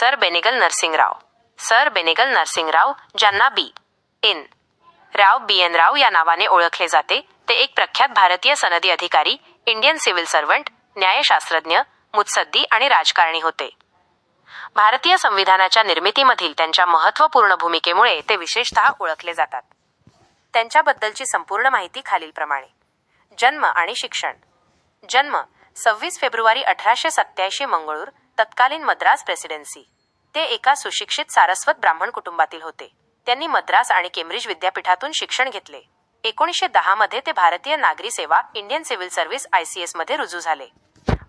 Sir Benegal Narsingrao. Sir Benegal Narsingrao ज्यांना B N राव बी N राव या नावाने ओळखले जाते. ते एक प्रख्यात भारतीय सनदी अधिकारी इंडियन सिव्हिल सर्वंट न्यायशास्त्रज्ञ मुत्सद्दी आणि राजकारणी होते. भारतीय संविधानाच्या निर्मितीमधील त्यांच्या महत्त्वपूर्ण भूमिकेमुळे ते विशेषतः ओळखले जातात. त्यांच्याबद्दलची संपूर्ण माहिती खालीलप्रमाणे. जन्म आणि शिक्षण. जन्म सव्वीस फेब्रुवारी अठराशे सत्याऐंशी मंगळूर तत्कालीन मद्रास प्रेसिडेन्सी. ते एका सुशिक्षित सारस्वत ब्राह्मण कुटुंबातील होते. त्यांनी मद्रास आणि केम्ब्रिज विद्यापीठातून शिक्षण घेतले. एकोणीसशे दहा मध्ये ते भारतीय नागरी सेवा इंडियन सिव्हिल सर्व्हिस आयसीएसमध्ये रुजू झाले.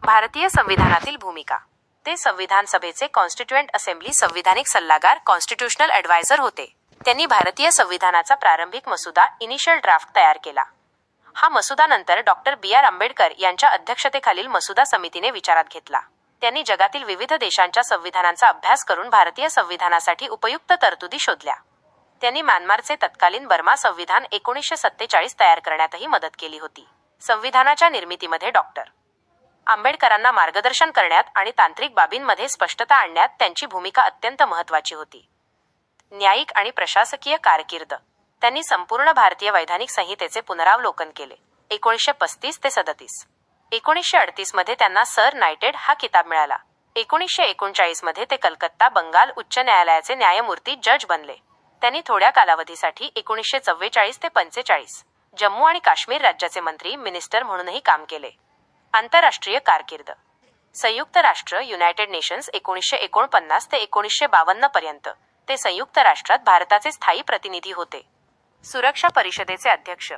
भारतीय संविधानातील भूमिका. ते संविधान सभेचे कॉन्स्टिट्युएंट असेंब्ली संविधानिक सल्लागार कॉन्स्टिट्युशनल ॲडव्हायझर होते. त्यांनी भारतीय संविधानाचा प्रारंभिक मसुदा इनिशियल ड्राफ्ट तयार केला. हा मसुदा नंतर डॉक्टर बी आर आंबेडकर यांच्या अध्यक्षतेखालील मसुदा समितीने विचारात घेतला. त्यांनी जगातील विविध देशांच्या संविधानांचा अभ्यास करून भारतीय संविधानासाठी उपयुक्त तरतुदी शोधल्या. त्यांनी म्यानमारचे तत्कालीन बर्मा संविधान एकोणीसशे सत्तेचाळीस तयार करण्यातही मदत केली होती. संविधानाच्या निर्मितीमध्ये डॉक्टर आंबेडकरांना मार्गदर्शन करण्यात आणि तांत्रिक बाबींमध्ये स्पष्टता आणण्यात त्यांची भूमिका अत्यंत महत्त्वाची होती. न्यायिक आणि प्रशासकीय कारकीर्द. त्यांनी संपूर्ण भारतीय वैधानिक संहितेचे पुनरावलोकन केले. एकोणीसशे पस्तीस ते सदतीस. एकोणीसशे अडतीसमध्ये त्यांना सर नायटेड हा किताब मिळाला. एकोणीसशे एकोणचाळीसमध्ये ते कलकत्ता बंगाल उच्च न्यायालयाचे न्यायमूर्ती जज बनले. त्यांनी थोड्या कालावधीसाठी एकोणीसशे चव्वेचाळीस ते पंचेचाळीस जम्मू आणि काश्मीर राज्याचे मंत्री मिनिस्टर म्हणूनही काम केले. आंतरराष्ट्रीय कारकीर्द. संयुक्त राष्ट्र युनायटेड नेशन्स एकोणीसशे एकोणपन्नास ते एकोणीसशे बावन्न पर्यंत. ते संयुक्त राष्ट्रात भारताचे स्थायी प्रतिनिधी होते. सुरक्षा परिषदेचे अध्यक्ष.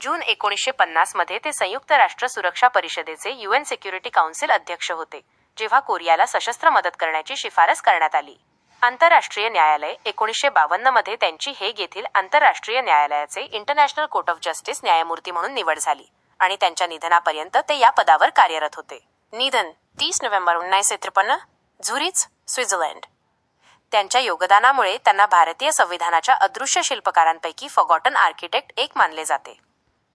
जून एकोणीसशे पन्नासमध्ये ते संयुक्त राष्ट्र सुरक्षा परिषदेचे युएन सिक्युरिटी काउन्सिल अध्यक्ष होते जेव्हा कोरियाला सशस्त्र मदत करण्याची शिफारस करण्यात आली. आंतरराष्ट्रीय न्यायालय एकोणीसशे बावन्नमध्ये त्यांची हेग येथील आंतरराष्ट्रीय न्यायालयाचे इंटरनॅशनल कोर्ट ऑफ जस्टिस न्यायमूर्ती म्हणून निवड झाली आणि त्यांच्या निधनापर्यंत ते या पदावर कार्यरत होते. निधन तीस नोव्हेंबर उन्नीसशे त्रेपन्न झुरीच स्वित्झर्लंड. त्यांच्या योगदानामुळे त्यांना भारतीय संविधानाच्या अदृश्य शिल्पकारांपैकी फॉगॉटन आर्किटेक्ट एक मानले जाते.